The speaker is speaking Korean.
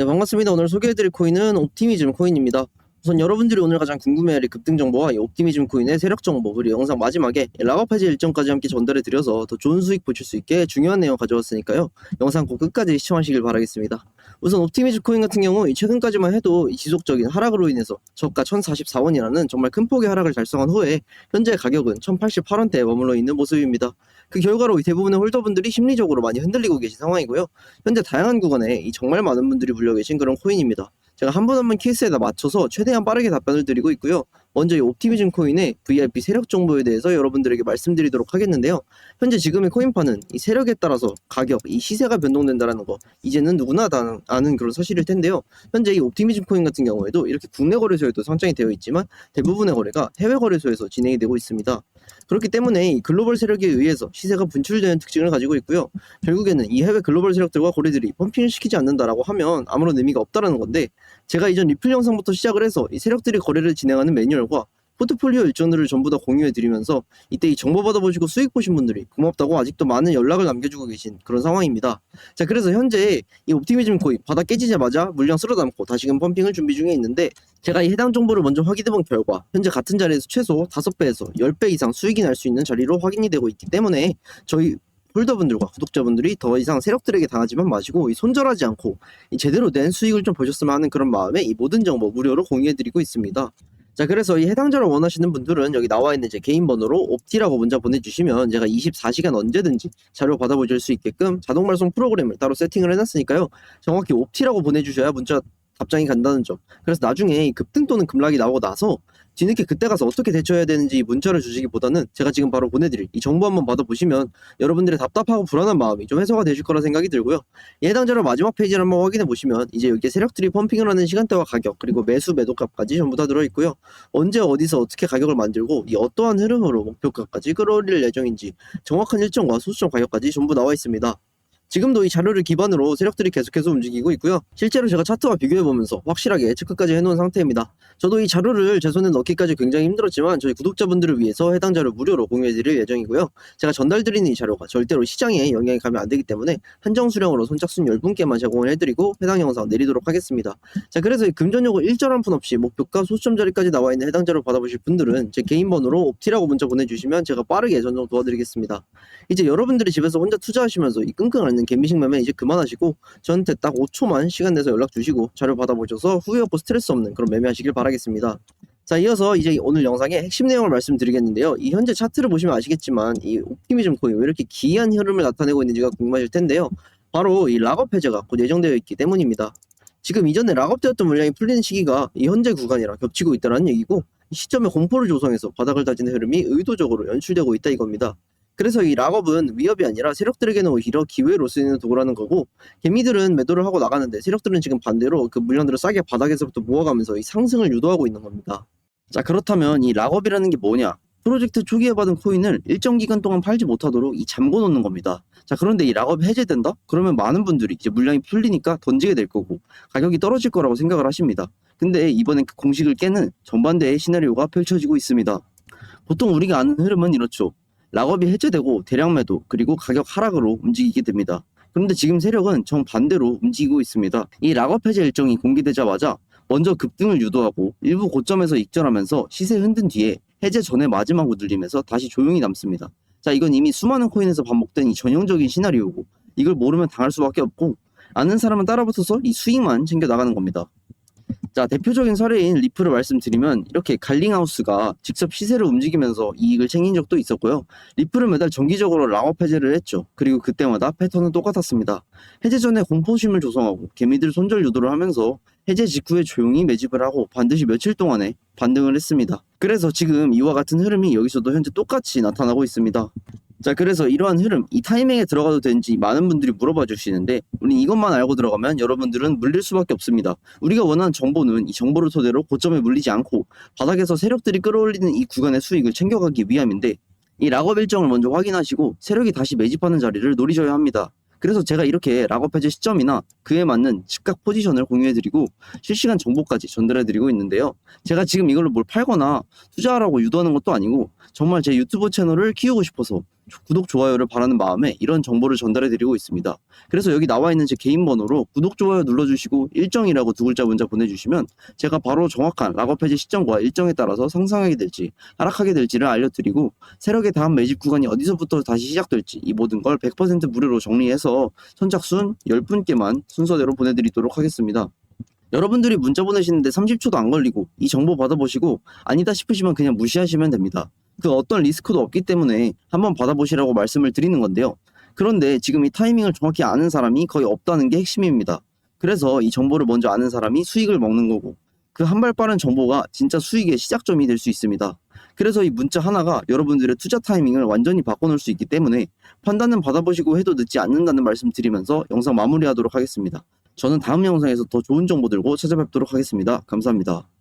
네, 반갑습니다. 오늘 소개해드릴 코인은 옵티미즘 코인입니다. 우선 여러분들이 오늘 가장 궁금해할 이 급등 정보와 이 옵티미즘 코인의 세력 정보 그리고 영상 마지막에 락업 해제 일정까지 함께 전달해 드려서 더 좋은 수익 보실 수 있게 중요한 내용 가져왔으니까요. 영상 꼭 끝까지 시청하시길 바라겠습니다. 우선 옵티미즘 코인 같은 경우 이 최근까지만 해도 이 지속적인 하락으로 인해서 저가 1044원이라는 정말 큰 폭의 하락을 달성한 후에 현재 가격은 1088원대에 머물러 있는 모습입니다. 그 결과로 이 대부분의 홀더분들이 심리적으로 많이 흔들리고 계신 상황이고요. 현재 다양한 구간에 이 정말 많은 분들이 물려 계신 그런 코인입니다. 제가 한 분 한 분 케이스에다 맞춰서 최대한 빠르게 답변을 드리고 있고요. 먼저 이 옵티미즘 코인의 VIP 세력 정보에 대해서 여러분들에게 말씀드리도록 하겠는데요. 현재 지금의 코인파는 이 세력에 따라서 가격, 이 시세가 변동된다라는 거 이제는 누구나 다 아는 그런 사실일 텐데요. 현재 이 옵티미즘 코인 같은 경우에도 이렇게 국내 거래소에도 상장이 되어 있지만 대부분의 거래가 해외 거래소에서 진행이 되고 있습니다. 그렇기 때문에 이 글로벌 세력에 의해서 시세가 분출되는 특징을 가지고 있고요. 결국에는 이 해외 글로벌 세력들과 고래들이 펌핑을 시키지 않는다라고 하면 아무런 의미가 없다라는 건데 제가 이전 리플 영상부터 시작을 해서 이 세력들이 거래를 진행하는 매뉴얼과 포트폴리오 일정들을 전부 다 공유해 드리면서 이때 이 정보 받아보시고 수익 보신 분들이 고맙다고 아직도 많은 연락을 남겨주고 계신 그런 상황입니다. 자 그래서 현재 이 옵티미즘 코인 바닥 깨지자마자 물량 쓸어 담고 다시금 펌핑을 준비 중에 있는데 제가 이 해당 정보를 먼저 확인해 본 결과 현재 같은 자리에서 최소 5배에서 10배 이상 수익이 날 수 있는 자리로 확인이 되고 있기 때문에 저희 홀더분들과 구독자분들이 더 이상 세력들에게 당하지만 마시고 이 손절하지 않고 이 제대로 낸 수익을 좀 보셨으면 하는 그런 마음에 이 모든 정보 무료로 공유해드리고 있습니다. 자 그래서 이 해당 자료 원하시는 분들은 여기 나와 있는 제 개인 번호로 옵티라고 문자 보내주시면 제가 24시간 언제든지 자료 받아보실 수 있게끔 자동 발송 프로그램을 따로 세팅을 해놨으니까요. 정확히 옵티라고 보내주셔야 문자 답장이 간다는 점 그래서 나중에 이 급등 또는 급락이 나오고 나서 뒤늦게 그때 가서 어떻게 대처해야 되는지 문자를 주시기보다는 제가 지금 바로 보내드릴 이 정보 한번 받아보시면 여러분들의 답답하고 불안한 마음이 좀 해소가 되실 거라 생각이 들고요. 자료 마지막 페이지를 한번 확인해 보시면 이제 여기에 세력들이 펌핑을 하는 시간대와 가격 그리고 매수 매도값까지 전부 다 들어있고요. 언제 어디서 어떻게 가격을 만들고 이 어떠한 흐름으로 목표가까지 끌어올릴 예정인지 정확한 일정과 소수점 가격까지 전부 나와 있습니다. 지금도 이 자료를 기반으로 세력들이 계속해서 움직이고 있고요. 실제로 제가 차트와 비교해보면서 확실하게 체크까지 해놓은 상태입니다. 저도 이 자료를 제 손에 넣기까지 굉장히 힘들었지만 저희 구독자분들을 위해서 해당 자료 무료로 공유해드릴 예정이고요. 제가 전달드리는 이 자료가 절대로 시장에 영향이 가면 안 되기 때문에 한정 수량으로 선착순 10분께만 제공을 해드리고 해당 영상 내리도록 하겠습니다. 자 그래서 이 금전요금 일절 한 푼 없이 목표가 소수점 자리까지 나와 있는 해당 자료 받아보실 분들은 제 개인 번호로 옵티라고 문자 보내주시면 제가 빠르게 전송 도와드리겠습니다. 이제 여러분들이 집에서 혼자 투자하시면서 이 끙끙 앓는 개미식 매매 이제 그만하시고 저한테 딱 5초만 시간 내서 연락 주시고 자료 받아보셔서 후회 없고 스트레스 없는 그런 매매하시길 바라겠습니다. 자 이어서 이제 오늘 영상의 핵심 내용을 말씀드리겠는데요. 이 현재 차트를 보시면 아시겠지만 이 옵티미즘 코인 왜 이렇게 기이한 흐름을 나타내고 있는지가 궁금하실 텐데요. 바로 이 락업 해제가 곧 예정되어 있기 때문입니다. 지금 이전에 락업되었던 물량이 풀리는 시기가 이 현재 구간이랑 겹치고 있다는 얘기고 이 시점에 공포를 조성해서 바닥을 다지는 흐름이 의도적으로 연출되고 있다 이겁니다. 그래서 이 락업은 위협이 아니라 세력들에게는 오히려 기회로 쓰이는 도구라는 거고 개미들은 매도를 하고 나가는데 세력들은 지금 반대로 그 물량들을 싸게 바닥에서부터 모아가면서 이 상승을 유도하고 있는 겁니다. 자 그렇다면 이 락업이라는 게 뭐냐? 프로젝트 초기에 받은 코인을 일정 기간 동안 팔지 못하도록 이 잠궈 놓는 겁니다. 자 그런데 이 락업이 해제된다? 그러면 많은 분들이 이제 물량이 풀리니까 던지게 될 거고 가격이 떨어질 거라고 생각을 하십니다. 근데 이번엔 그 공식을 깨는 정반대의 시나리오가 펼쳐지고 있습니다. 보통 우리가 아는 흐름은 이렇죠. 락업이 해제되고 대량 매도 그리고 가격 하락으로 움직이게 됩니다. 그런데 지금 세력은 정반대로 움직이고 있습니다. 이 락업 해제 일정이 공개되자마자 먼저 급등을 유도하고 일부 고점에서 익절하면서 시세 흔든 뒤에 해제 전에 마지막으로 들리면서 다시 조용히 남습니다. 자, 이건 이미 수많은 코인에서 반복된 이 전형적인 시나리오고 이걸 모르면 당할 수밖에 없고 아는 사람은 따라붙어서 이 수익만 챙겨 나가는 겁니다. 자, 대표적인 사례인 리플을 말씀드리면 이렇게 갈링하우스가 직접 시세를 움직이면서 이익을 챙긴 적도 있었고요. 리플은 매달 정기적으로 락업 해제를 했죠. 그리고 그때마다 패턴은 똑같았습니다. 해제 전에 공포심을 조성하고 개미들 손절 유도를 하면서 해제 직후에 조용히 매집을 하고 반드시 며칠 동안에 반등을 했습니다. 그래서 지금 이와 같은 흐름이 여기서도 현재 똑같이 나타나고 있습니다. 자, 그래서 이러한 흐름, 이 타이밍에 들어가도 되는지 많은 분들이 물어봐 주시는데, 우린 이것만 알고 들어가면 여러분들은 물릴 수밖에 없습니다. 우리가 원하는 정보는 이 정보를 토대로 고점에 물리지 않고, 바닥에서 세력들이 끌어올리는 이 구간의 수익을 챙겨가기 위함인데, 이 락업 일정을 먼저 확인하시고, 세력이 다시 매집하는 자리를 노리셔야 합니다. 그래서 제가 이렇게 락업 해제 시점이나 그에 맞는 즉각 포지션을 공유해드리고 실시간 정보까지 전달해드리고 있는데요. 제가 지금 이걸로 뭘 팔거나 투자하라고 유도하는 것도 아니고 정말 제 유튜브 채널을 키우고 싶어서 구독, 좋아요를 바라는 마음에 이런 정보를 전달해 드리고 있습니다. 그래서 여기 나와 있는 제 개인 번호로 구독, 좋아요 눌러주시고 일정이라고 두 글자 문자 보내주시면 제가 바로 정확한 락업 해제 시점과 일정에 따라서 상승하게 될지 하락하게 될지를 알려드리고 세력의 다음 매집 구간이 어디서부터 다시 시작될지 이 모든 걸 100% 무료로 정리해서 선착순 10분께만 순서대로 보내드리도록 하겠습니다. 여러분들이 문자 보내시는데 30초도 안 걸리고 이 정보 받아보시고 아니다 싶으시면 그냥 무시하시면 됩니다. 그 어떤 리스크도 없기 때문에 한번 받아보시라고 말씀을 드리는 건데요. 그런데 지금 이 타이밍을 정확히 아는 사람이 거의 없다는 게 핵심입니다. 그래서 이 정보를 먼저 아는 사람이 수익을 먹는 거고 그 한 발 빠른 정보가 진짜 수익의 시작점이 될 수 있습니다. 그래서 이 문자 하나가 여러분들의 투자 타이밍을 완전히 바꿔놓을 수 있기 때문에 판단은 받아보시고 해도 늦지 않는다는 말씀 드리면서 영상 마무리하도록 하겠습니다. 저는 다음 영상에서 더 좋은 정보 들고 찾아뵙도록 하겠습니다. 감사합니다.